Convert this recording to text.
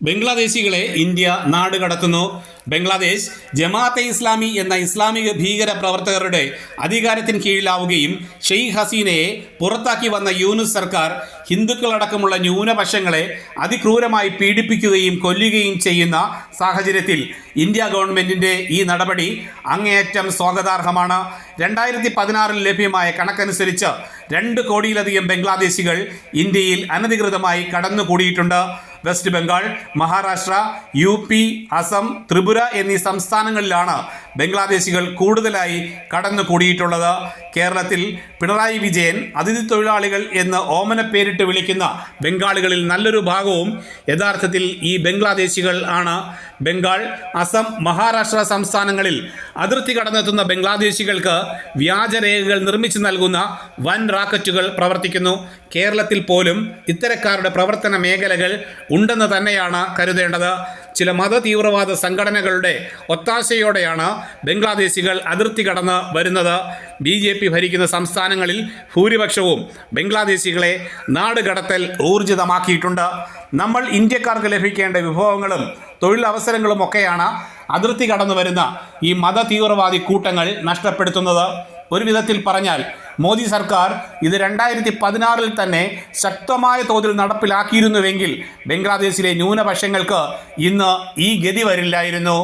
ബംഗ്ലാദേശികളെ India നാട് കടത്തുന്നു ബംഗ്ലാദേശ് ജമാഅത്തെ ഇസ്ലാമി എന്ന ഇസ്ലാമിക ഭീകര പ്രവർത്തകരുടെ അധികാരത്തിന് കീഴിലാവുകയും ഷെയ്ഖ് ഹസീനയെ പുറത്താക്കി വന്ന യൂനുസ് സർക്കാർ ഹിന്ദുക്കളടക്കമുള്ള ന്യൂനപക്ഷങ്ങളെ അതിക്രൂരമായി പീഡിപ്പിക്കുകയും കൊല്ലുകയും ചെയ്യുന്ന സാഹചര്യത്തിൽ ഇന്ത്യ ഗവൺമെന്റിന്റെ ഈ നടപടി അങ്ങേയറ്റം സ്വാഗതാർഹമാണ്. രണ്ടായിരത്തി പതിനാറിൽ ലഭ്യമായ കണക്കനുസരിച്ച് രണ്ട് കോടിയിലധികം ബംഗ്ലാദേശികൾ ഇന്ത്യയിൽ അനധികൃതമായി കടന്നുകൂടിയിട്ടുണ്ട്. West Bengal Maharashtra U P Assam Tripura എന്നീ സംസ്ഥാനങ്ങളിലാണ് ബംഗ്ലാദേശികൾ കൂടുതലായി കടന്നു കൂടിയിട്ടുള്ളത് കേരളത്തിൽ പിണറായി വിജയൻ അതിഥി തൊഴിലാളികൾ എന്ന് ഓമന പേരിട്ട് വിളിക്കുന്ന ബംഗാളികളിൽ നല്ലൊരു ഭാഗവും യഥാർത്ഥത്തിൽ ഈ ബംഗ്ലാദേശികൾ ആണ്. ബംഗാൾ അസം മഹാരാഷ്ട്ര സംസ്ഥാനങ്ങളിൽ അതിർത്തി കടന്നെത്തുന്ന ബംഗ്ലാദേശികൾക്ക് വ്യാജരേഖകൾ നിർമ്മിച്ചു നൽകുന്ന വൻ റാക്കറ്റുകൾ പ്രവർത്തിക്കുന്നു. കേരളത്തിൽ പോലും ഇത്തരക്കാരുടെ പ്രവർത്തന മേഖലകൾ ഉണ്ടെന്ന് തന്നെയാണ് കരുതേണ്ടത്. ചില മത തീവ്രവാദ സംഘടനകളുടെ ഒത്താശയോടെയാണ് ബംഗ്ലാദേശികൾ അതിർത്തി കടന്ന് വരുന്നത്. ബി ജെ പി ഭരിക്കുന്ന സംസ്ഥാനങ്ങളിൽ ഭൂരിപക്ഷവും ബംഗ്ലാദേശികളെ നാടുകടത്തൽ ഊർജിതമാക്കിയിട്ടുണ്ട്. നമ്മൾ ഇന്ത്യക്കാർക്ക് ലഭിക്കേണ്ട വിഭവങ്ങളും തൊഴിലവസരങ്ങളും ഒക്കെയാണ് അതിർത്തി കടന്നു വരുന്ന ഈ മത തീവ്രവാദി കൂട്ടങ്ങൾ നഷ്ടപ്പെടുത്തുന്നത്. ഒരു വിധത്തിൽ പറഞ്ഞാൽ മോദി സർക്കാർ ഇത് രണ്ടായിരത്തി പതിനാറിൽ തന്നെ ശക്തമായ തോതിൽ നടപ്പിലാക്കിയിരുന്നുവെങ്കിൽ ബംഗ്ലാദേശിലെ ന്യൂനപക്ഷങ്ങൾക്ക് ഇന്ന് ഈ ഗതി വരില്ലായിരുന്നു.